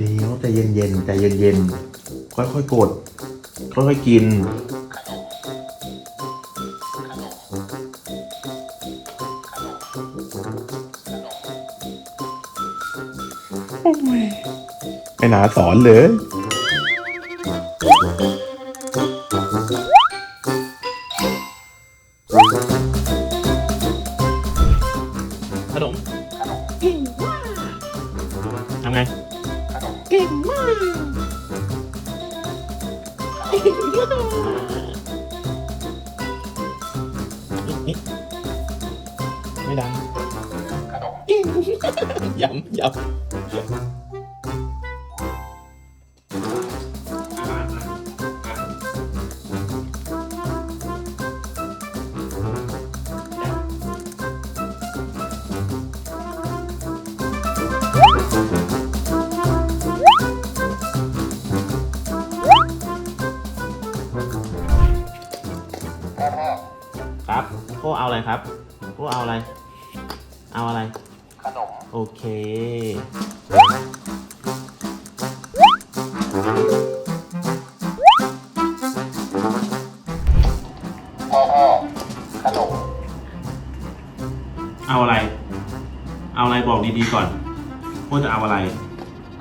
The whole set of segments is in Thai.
เดียวใจเย็นๆใจเย็นๆค่อยๆกด ค่อยๆกินโอ้ยไอ้หนาสอนเลยขนมเก่งมากทำไง เก่งมากนี่ไม่ดังเก่งย้ำย้ำ ครับโอ้เอาอะไรครับโอ้เอาอะไร เอาอะไร ขนม โอเค พ่อพ่อขนม เอาอะไร เอาอะไรบอกดีๆก่อนว่าจะเอาอะไร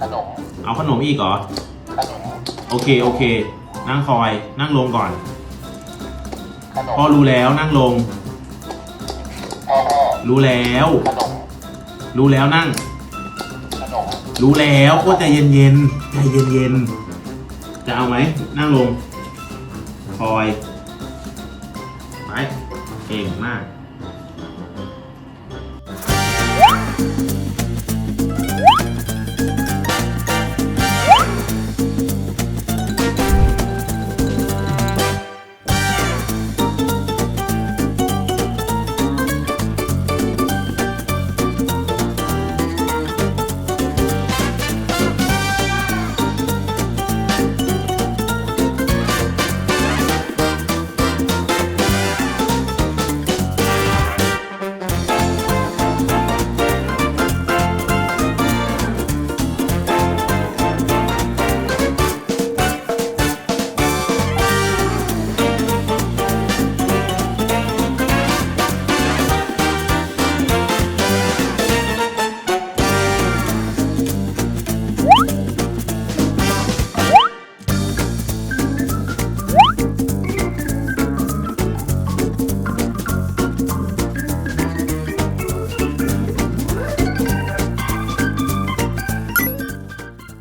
ขนม เอาขนมอีกเหรอ ขนม โอเค โอเค นั่งคอย นั่งลงก่อน ขนมพ่อรู้แล้วนั่งลง พ่อพ่อรู้แล้ว ขนมรู้แล้วนั่ง ขนมรู้แล้วก็ใจเย็นๆใจเย็นๆจะเอาไหมนั่งลงคอยไปเก่งมาก